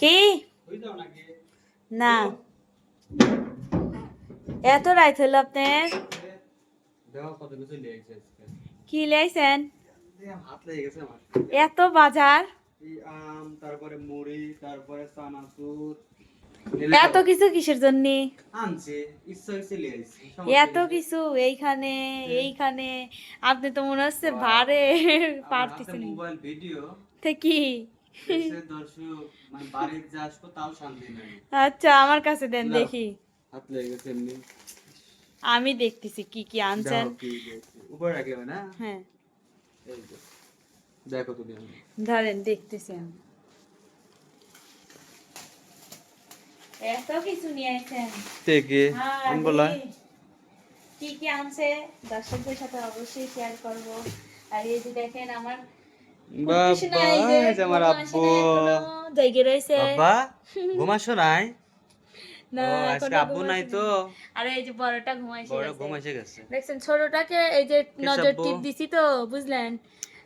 কি? না। এত রাইত হইল আপনার? কিছু কি লাইছেন এত বাজার? তারপরে মুড়ি তারপরে চানাচুর। এত কিছু কিসের জন্য? এত কিছু এইখানে এইখানে। আপনি তো মনে হচ্ছে ভারে পারতেছেন। Mobile video. কি? মানে আচ্ছা আমার কাছে দেন দেখি। আমি দেখতেছি কি কি আনছেন। উপরে রাখলে না? হ্যাঁ। দেখো ধরেন দেখতেছি আমি। এত কিছু নিয়ে আসছেন থেকে আমি বললাম কি কি আনছে? দর্শকদের সাথে অবশ্যই শেয়ার করব। আর এই যে দেখেন আমার বাবা আমার আব্বু। জায়গা রয়েছে। বাবা ঘুমাসো নাই? না আজকে আব্বু নাই তো। না। এই যে বড়টা ঘুমাইছে বড় ঘুমাইছে গেছে। দেখছেন ছোটটাকে এই যে নজর টিপ দিছি তো বুঝলেন?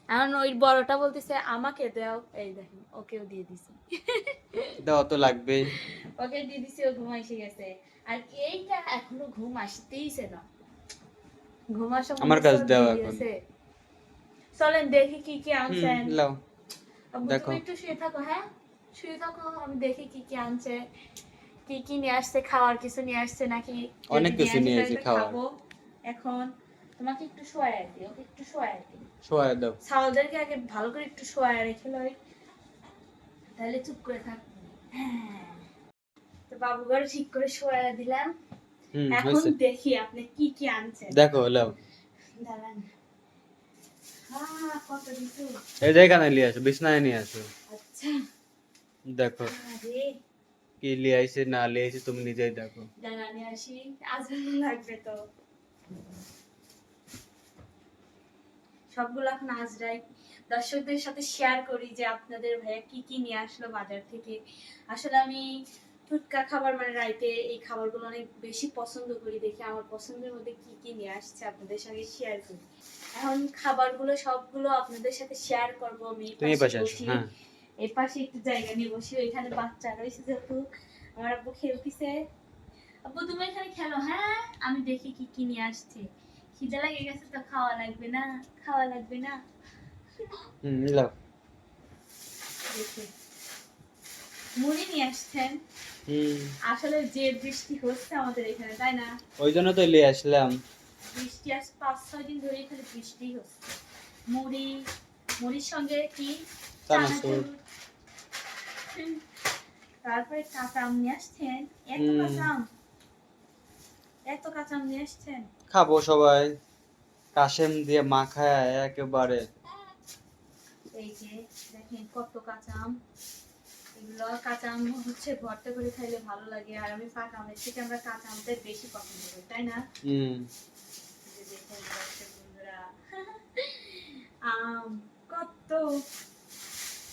এখন ওই বড়টা বলতেছে আমাকে দাও। এই দেখেন ওকেও দিয়ে দিছি। দাও তো লাগবে ওকে দিয়ে দিছি ও ঘুম এসে গেছে। আর এইটা এখনও ঘুম আসতেইছে না। ঘুম আসা আমার কাছে দাও এখন। চলেন দেখি কি কি আনছেন। লাও। দেখো। একটু শুয়ে থাকো হ্যাঁ? শুয়ে থাকো আমি দেখি কি কি আনছে। কি কি নিয়ে আসছে খাওয়ার কিছু নিয়ে আসছে নাকি? অনেক কিছু নিয়ে আসে এসেছে তাহলে খাওয়ার। খাব। এখন তোমাকে একটু শোয়াই দিই ওকে একটু শোয়াই দিই। শোয়া দাও। ছাওয়ালদেরকে আগে ভালো করে একটু শোয়ায় রেখে লই। তাহলে চুপ করে থাকবে হ্যাঁ। তো বাবু ঘরে ঠিক করে শোয়ায় দিলাম। এখন দেখি আপনি কি কি আনছেন। দেখো লাও। দাঁড়ান। এই যে এখানে নিয়ে আসো বিছনায় নিয়ে আসো। আচ্ছা। দেখো। কি লিয়ে আইছে না লিয়ে আইছে তুমি নিজেই দেখো। দাঁড়ানি আসি। আজান লাগবে তো। সবগুলো এখন আজরাই দর্শকদের সাথে শেয়ার করি যে আপনাদের ভাইয়া কি কি নিয়ে আসলো বাজার থেকে। আসলে আমি টুটকা খাবার মানে রাইতে এই খাবারগুলো অনেক বেশি পছন্দ করি দেখি। আমার পছন্দের মধ্যে কি কি নিয়ে আসছে আপনাদের সঙ্গে শেয়ার করি। এখন খাবারগুলো সবগুলো আপনাদের সাথে শেয়ার করব আমি তুমি পাশে আসো হ্যাঁ এই পাশে একটু জায়গা নিয়ে বসি ওইখানে বাচ্চা রয়েছে যেহেতু। আমার আব্বু খেলতেছে। আব্বু তুমি এখানে খেলো? হ্যাঁ আমি দেখি কি কি নিয়ে আসছে। খিদে লাগে গেছে তো খাওয়া লাগবে না খাওয়া লাগবে না। হুম লাও দেখি। মুড়ি নিয়ে আসছেন? হুম। আসলে যে বৃষ্টি হচ্ছে আমাদের এখানে তাই না? ওই জন্য তো লিয়ে আসলাম। বৃষ্টি আজ পাঁচ ছয় দিন ধরে এখানে বৃষ্টি হচ্ছে। মুড়ি মুড়ির সঙ্গে কি। তারপরে কাঁচা আম নিয়ে আসছেন। এত কাঁচা আম এত কাঁচা আম নিয়ে আসছেন। খাব সবাই। কাশেম দিয়ে মাখায় একেবারে। এই যে দেখেন কত কাঁচা আম এগুলো কাঁচা আম হচ্ছে ভর্তা করে খাইলে ভালো লাগে। আর আমি পাকা আমের থেকে আমরা কাঁচা আমটাই বেশি পছন্দ করি তাই না? হুম এই যে দেখেন দর্শক বন্ধুরা আম কত?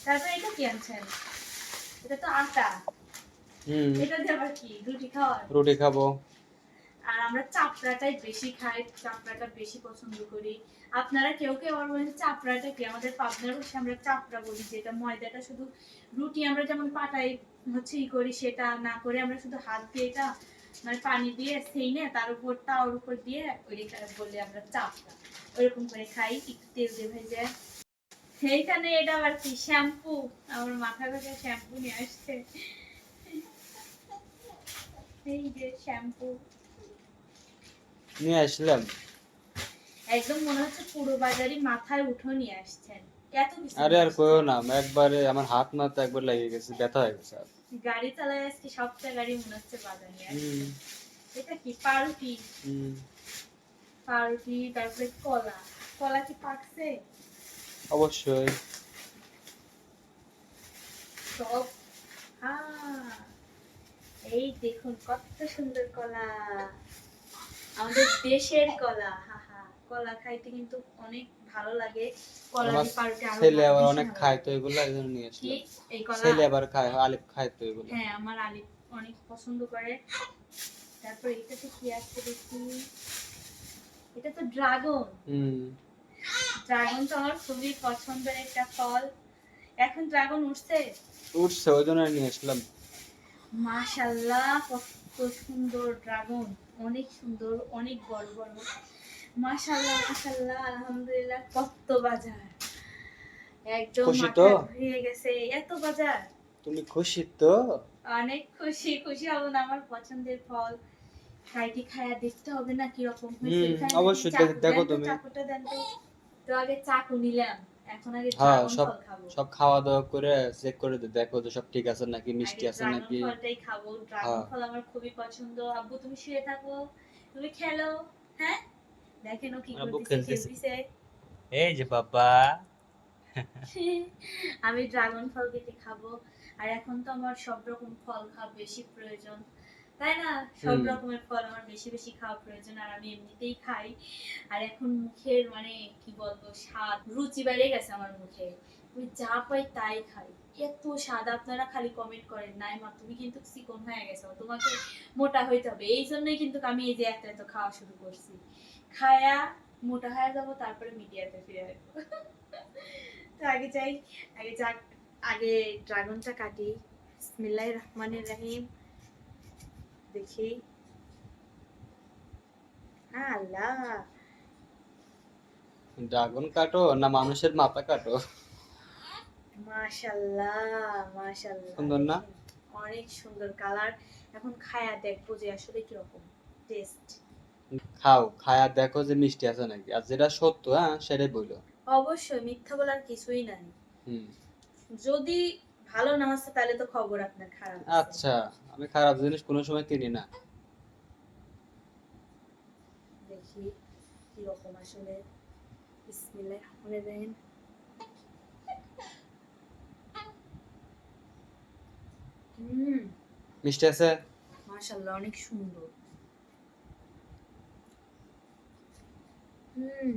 তারপরে এটা কি আনছেন এটা তো আটা। হুম। এটা দিয়ে আবার কি? রুটি খাব। আর আমরা চাপড়াটাই বেশি খাই চাপড়াটা বেশি পছন্দ করি। আপনারা কেউ কেউ আবার বলেন চাপড়াটা কি? আমাদের পাবনার ভাষায় আমরা চাপড়া বলি যেটা ময়দাটা শুধু রুটি আমরা যেমন পাটাই হচ্ছে ই করি সেটা না করে আমরা শুধু হাত দিয়ে এটা মানে পানি দিয়ে সেইনে তার উপর তাওয়ার উপর দিয়ে ওইটা বলে আমরা চাপড়া ওইরকম করে খাই একটু তেল দিয়ে ভেজে। সেইখানে এটা আবার কি শ্যাম্পু? আমার মাথা ব্যথা শ্যাম্পু নিয়ে আসছে। এই যে শ্যাম্পু। নিয়ে আসলাম। একদম মনে হচ্ছে পুরো বাজারই মাথায় উঠো নিয়ে আসছেন। আরে আর কইও না একবারে আমার হাত মাথা একবার লেগে গেছে ব্যথা হয়ে গেছে গাড়ি চালায় আজকে সবটা গাড়ি মনে হচ্ছে বাজার এটা কি পাউরুটি? হুম। পাউরুটি তারপরে কলা। কলা কি পাকছে? অবশ্যই। সব। আহ, এই দেখুন কত সুন্দর কলা। আমাদের দেশের কলা। হা হা। কলা খাইতে কিন্তু অনেক ভালো লাগে। ছেলে আবার অনেক খায় তো এগুলো এই জন্য নিয়ে আসলাম ছেলে আবার খায় আলিফ খায় তো এগুলো। হ্যাঁ আমার আলিফ অনেক পছন্দ করে। তারপর এটাতে কি আছে দেখি? এটা তো ড্রাগন। হুম। ড্রাগন তো আমার খুবই পছন্দের একটা ফল। এখন ড্রাগন উঠছে? উঠছে ওই জন্য নিয়ে আসলাম মাশাল্লাহ কত সুন্দর ড্রাগন। অনেক সুন্দর অনেক বড় বড়। মাশাল্লাহ মাশাল্লাহ আলহামদুলিল্লাহ কত বাজার। একদম মাথা? ঘুরিয়ে গেছে এত বাজার। তুমি খুশি তো? অনেক খুশি খুশি হব না আমার পছন্দের ফল। খাইটি খায়া দেখতে হবে না কীরকম হয়েছে। হুম, অবশ্যই দেখো তুমি। চাকুটা দেন তো। তো আগে চাকু নিলাম এখন আগে হ্যাঁ, সব- সব খাওয়া দাওয়া করে চেক করে দেখো তো সব ঠিক আছে নাকি মিষ্টি আছে নাকি। ফলটাই খাব। ড্রাগন হ্যাঁ। ফল আমার খুবই পছন্দ। আব্বু তুমি শুয়ে থাকো। তুমি খেলো হ্যাঁ? দেখেন ও কি করতেছে এই যে বাবা। আমি ড্রাগন ফল কেটে খাব আর এখন তো আমার সব রকম ফল খাওয়া বেশি প্রয়োজন। তাই না? সব রকমের ফল আমার বেশি বেশি খাওয়া প্রয়োজন আর আমি এমনিতেই খাই। আর এখন মুখের মানে কি বলব স্বাদ রুচি বেড়ে গেছে আমার মুখে। আমি যা পাই তাই খাই। এত স্বাদ আপনারা খালি কমেন্ট করেন নাই মা তুমি কিন্তু চিকন হয়ে গেছো, তোমাকে মোটা হইতে হবে। এই জন্যই কিন্তু আমি এই যে এত এত খাওয়া শুরু করছি। খায়া মোটা হয়ে যাব, তারপরে মিডিয়াতে ফিরে আসব। তো আগে যাই, আগে যাক, আগে ড্রাগনটা কাটি। বিসমিল্লাহ রহমানির রহিম। দেখি। আল্লাহ। ড্রাগন কাটো না মানুষের মাথা কাটো? মাশাল্লাহ মাশাল্লাহ সুন্দর না? অনেক সুন্দর কালার। এখন খায়া দেখব যে আসলে কীরকম টেস্ট খাও খায়া দেখো যে মিষ্টি আছে নাকি। আর যেটা সত্য হ্যাঁ সেটাই বলল অবশ্যই মিথ্যা বলার কিছুই নাই। যদি ভালো না আসে তাহলে তো খবর আপনার খারাপ আচ্ছা আমি খারাপ জিনিস কোনো সময় কিনি না। দেখি কীরকম আসলে। বিসমিল্লাহ রহমানির রহিম হুম। মিষ্টি আছে? মাশাআল্লাহ অনেক সুন্দর। হুম।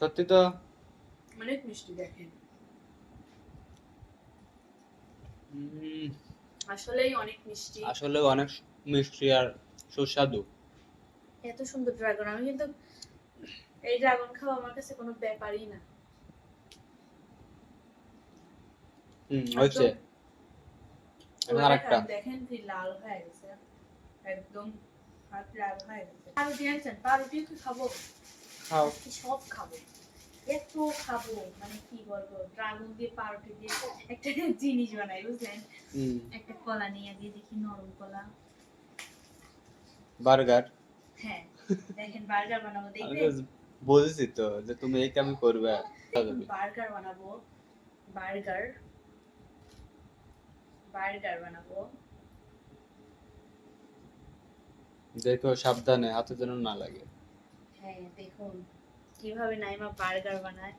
সত্যি তো? অনেক মিষ্টি দেখেন। আসলেই অনেক মিষ্টি। আসলে অনেক মিষ্টি আর সুস্বাদু। এত সুন্দর ড্রাগন। আমি কিন্তু এই ড্রাগন খাওয়া আমার কাছে কোনো ব্যাপারই না। হুম হয়েছে। এখন আরেকটা। দেখেন কি লাল হয়ে গেছে একদম হাত লাল হয়ে গেছে। পাউরুটি আনছেন? পাউরুটি কি খাব। খাও। সব খাব। এত খাব মানে কি বলব? ড্রাগন দিয়ে পাউরুটি দিয়ে একটা জিনিস বানাই বুঝলেন? একটা কলা নিয়ে দিয়ে দেখি নরম কলা। বার্গার? হ্যাঁ দেখেন বার্গার বানাবো দেখবেন? তো বলছি তো যে তুমি এই কামই করবে বার্গার বানাবো বার্গার। বার্গার বানাবো। দেখো সাবধানে হাতে যেন না লাগে। হ্যাঁ দেখুন কীভাবে নাইমা বার্গার বানায়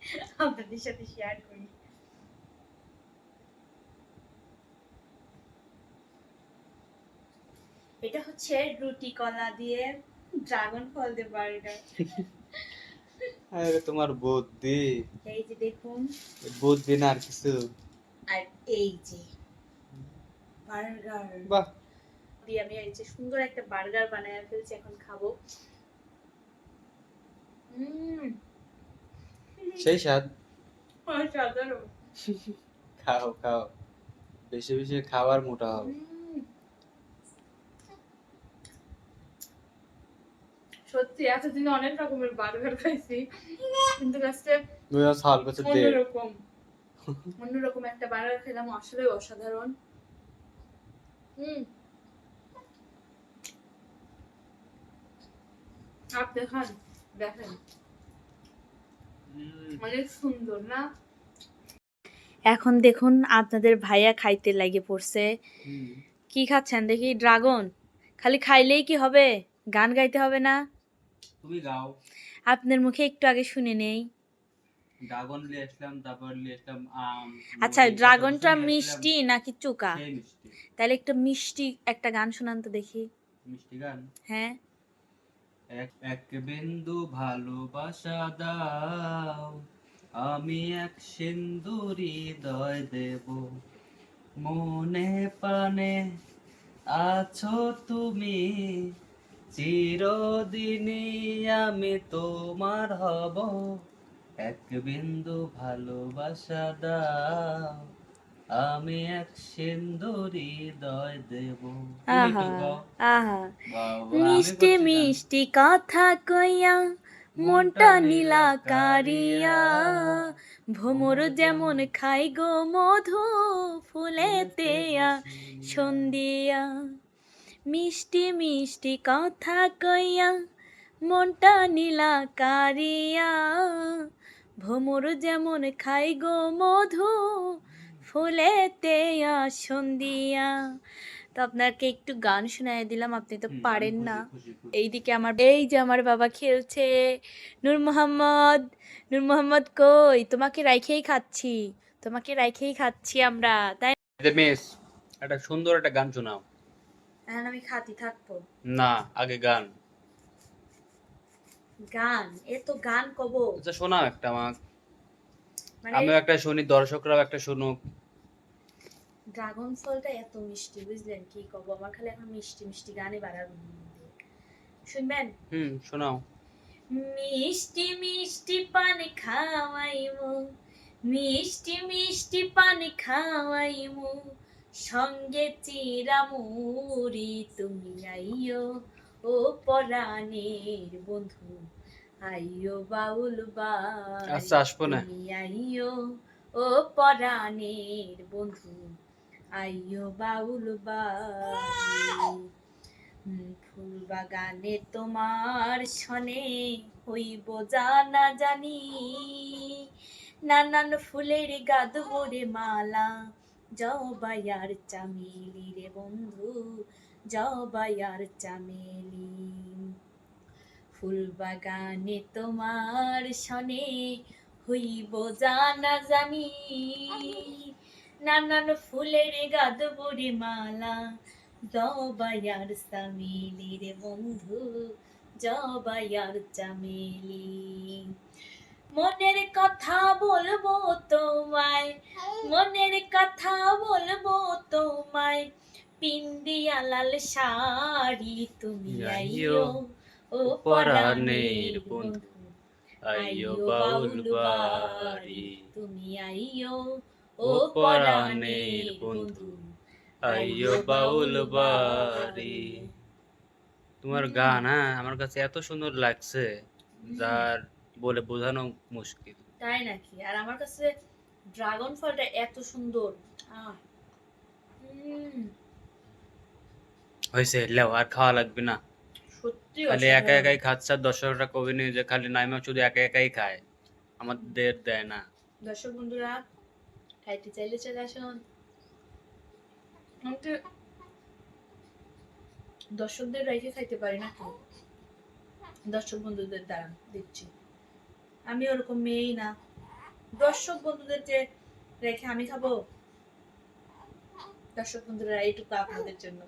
আপনাদের সাথে শেয়ার করি। এটা হচ্ছে রুটি কলা দিয়ে ড্রাগন ফল দিয়ে বার্গার আরে তোমার বুদ্ধি। এই যে দেখুন। বুদ্ধি না আর কিছু। আর এই যে বার্গার বাহ। দিয়ে আমি এই যে সুন্দর একটা বার্গার বানায় ফেলছি এখন খাব। সেই স্বাদ। খাও খাও। বেশি বেশি খাবার মোটা হুম। সত্যি এতদিন অনেক রকমের বার্গার খাইছি। কিন্তু বছর অন্যরকম। অন্যরকম একটা বার্গার খেলাম আসলে অসাধারণ। হুম। আপনি খান দেখেন। অনেক সুন্দর না? এখন দেখুন আপনাদের ভাইয়া খাইতে লাগে পড়ছে। কি খাচ্ছেন দেখি? ড্রাগন। খালি খাইলেই কি হবে? গান গাইতে হবে না? তুমি গাও। আপনার মুখে একটু আগে শুনে নেই। ড্রাগন নিয়ে আসলাম তারপর নিয়ে আসলাম আম আচ্ছা ড্রাগনটা মিষ্টি নাকি চুকা? তাহলে একটা মিষ্টি একটা গান শোনান তো দেখি। মিষ্টি গান? হ্যাঁ। এক এক বিন্দু ভালোবাসা দাও আমি এক সিন্ধু হৃদয় দেব। মনে প্রাণে আছো তুমি চিরদিনই আমি তোমার হব। এক বিন্দু ভালোবাসা দাও আমি এক সিন্দুরি হৃদয় দেব। আহা আহা মিষ্টি মিষ্টি কথা কইয়া মনটা নীলা কারিয়া ভ্রমর যেমন খাই গো মধু ফুলে তেয়া সন্ধিয়া। মিষ্টি মিষ্টি কথা কইয়া মনটা নীলা কারিয়া ভ্রমর যেমন খাই গো মধু ফুলেতে সন্ধিয়া তো আপনাকে একটু গান শোনায় দিলাম আপনি তো পারেন না। এইদিকে আমার এই যে আমার বাবা খেলছে নূর মোহাম্মদ নূর মোহাম্মদ কই? তোমাকে রাইখেই খাচ্ছি তোমাকে রাইখেই খাচ্ছি আমরা। তাই Miss, একটা সুন্দর একটা গান শোনাও। এখন আমি খাতি থাকব। না আগে গান। গান এ তো গান কব আচ্ছা শোনাও একটা আমার মানে আমিও একটা শুনি দর্শকরাও একটা শুনুক। ড্রাগন ফলটা এত মিষ্টি বুঝলেন কি কব? আমার খালি এখন মিষ্টি মিষ্টি গানে বাড়ার শুনবেন? হুম শোনাও। মিষ্টি মিষ্টি পান খাওয়াইমু মিষ্টি মিষ্টি পান খাওয়াইমু সঙ্গে চিরামুরি তুমি আইও ও পরাণের বন্ধু। আইও বাউল আচ্ছা, আসব না। আইও ও পরাণের বন্ধু। আইও বাউল ফুল বাগানে তোমার সনে হইব জানা জানি। নানান ফুলের গাদবরে মালা জবাইয়ার চামেলি রে বন্ধু। জবাইয়ার চামেলি। ফুল বাগানে তোমার সনে হইব জানা জানি নানান ফুলের গাদবরে মালা, জবাইয়ার চামেলি রে বন্ধু, জবাইয়ার চামেলি। মনের কথা বলব তোমায়, মনের কথা বলব তোমায় পিন্দিয়া লাল শাড়ি তুমি আইও ও পরাণের বন্ধু। আইয়ো বাউল বাড়ি। তুমি আইও ও পরাণের বন্ধু। আইয়ো বাউল বাড়ি। তোমার গান হ্যাঁ আমার কাছে এত সুন্দর লাগছে যার বলে বোঝানো মুশকিল। তাই নাকি? আর আমার কাছে ড্রাগন ফলটা এত সুন্দর। আহ উম, হয়েছে আর খাওয়া লাগবে না। খালি একা একাই খাচ্ছে আর দর্শকরা কবি যে খালি নাইমা শুধু একা একাই খায় আমাদের দেয় না। দর্শক বন্ধুরা খাইতে চাইলে চলে আসুন। দর্শকদের রেখে খাইতে পারি না দর্শক বন্ধুদের দ্বারা দিচ্ছি। আমি ওরকম মেয়েই না। দর্শক বন্ধুদের যে রেখে আমি খাব। দর্শক বন্ধুরা এইটুকু আপনাদের জন্য।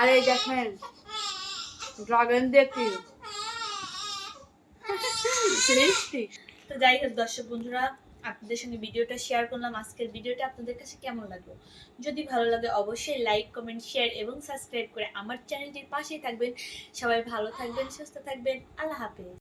আরে দেখেন, ড্রাগন দেখি তো যাই হোক দর্শক বন্ধুরা, আপনাদের সঙ্গে ভিডিওটা শেয়ার করলাম। আজকের ভিডিওটা আপনাদের কাছে কেমন লাগল? যদি ভালো লাগে, অবশ্যই লাইক কমেন্ট শেয়ার এবং সাবস্ক্রাইব করে আমার চ্যানেলটির পাশেই থাকবেন। সবাই ভালো থাকবেন, সুস্থ থাকবেন। আল্লাহ হাফেজ।